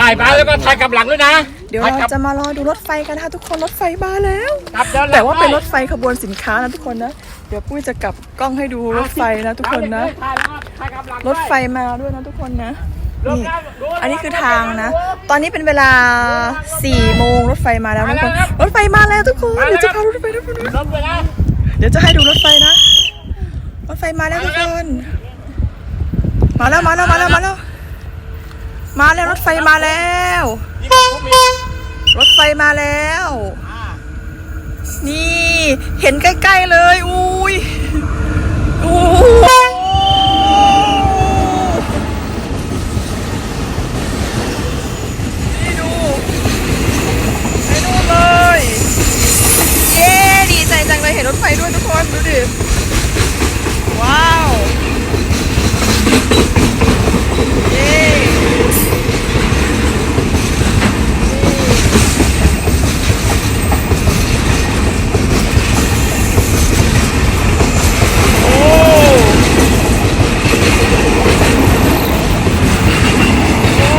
ถ่ายมาแล้วก็ถ่ายกลับหลังด้วยนะเดี๋ยวถ่ายกเราลับจะมารอดูรถไฟกันนะคะทุกคนรถไฟมาแล้ว กลับย้อนหลังแต่ว่าเป็นรถด้วยไฟขบวนสินค้านะทุกคนนะ เดี๋ยวปุ้ยจะกลับกล้องให้ดูรถไฟนะทุกคนนะ ถ่ายแล้วก็ถ่ายกลับหลังรถไฟมาด้วยนะทุกคนนะด้วยนี่อันนี้คือทางนะ ตอนนี้เป็นเวลา4โมงรถไฟมาแล้วทุกคน รถไฟมาแล้วทุกคน เดี๋ยวจะพารถไฟทุกคนนะลงไปนะเดี๋ยวจะให้ดูรถไฟนะ รถไฟมาแล้วทุกคน มาแล้วมาแล้วมาแล้วมาแล้ว มาแล้วรถไฟมาแล้ว รถไฟมาแล้ว นี่เห็นใกล้ๆเลย อุ้ยอู้นี่ดูไปดูเลย เย้ดีใจจังเลยเห็นรถไฟด้วยทุกคน ดูดิ ว้าว เย้ โอ้โอ้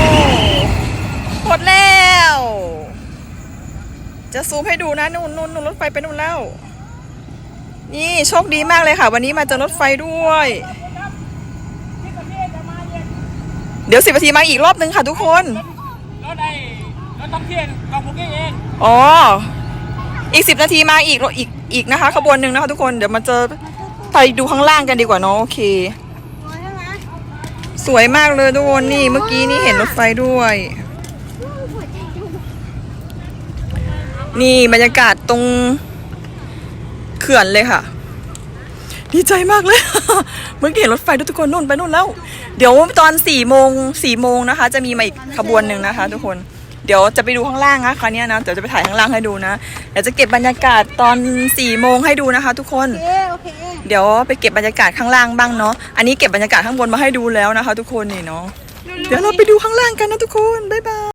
หมดแล้ว จะซูมให้ดูนะนู่นนู่นนู่นรถไฟไปนู่นแล้ว นี่โชคดีมากเลยค่ะ วันนี้มาเจอรถไฟด้วย เดี๋ยวสิบนาทีมาอีกรอบนึงค่ะทุกคนรถไอ้รถท่องเที่ยวกองบุกี้เองอ๋ออีกสิบนาทีมาอีกอีกอีกนะคะขบวนหนึ่งนะคะทุกคนเดี๋ยวมาเจอไปดูข้างล่างกันดีกว่าเนาะโอเค สวยมากเลยทุกคนนี่เมื่อกี้นี่เห็นรถไฟด้วย นี่บรรยากาศตรงเขื่อนเลยค่ะ ดีใจมากเลย เมื่อกี้เห็นรถไฟด้วยทุกคนนู่นไปนู่นแล้ว เดี๋ยวตอนสี่โมงสี่โมงนะคะ จะมีมาอีกขบวนหนึ่งนะคะ ทุกคน เดี๋ยวจะไปดูข้างล่างนะคะเนี่ยนะเดี๋ยวจะไปถ่ายข้างล่างให้ดูนะเดี๋ยวจะเก็บบรรยากาศตอนสี่โมงให้ดูนะคะ ทุกคนเดี๋ยวไปเก็บบรรยากาศข้างล่างบ้างเนาะอันนี้เก็บบรรยากาศข้างบนมาให้ดูแล้วนะคะ ทุกคนนี่เนาะเดี๋ยวเราไปดูข้างล่างกันนะทุกคนบ๊ายบาย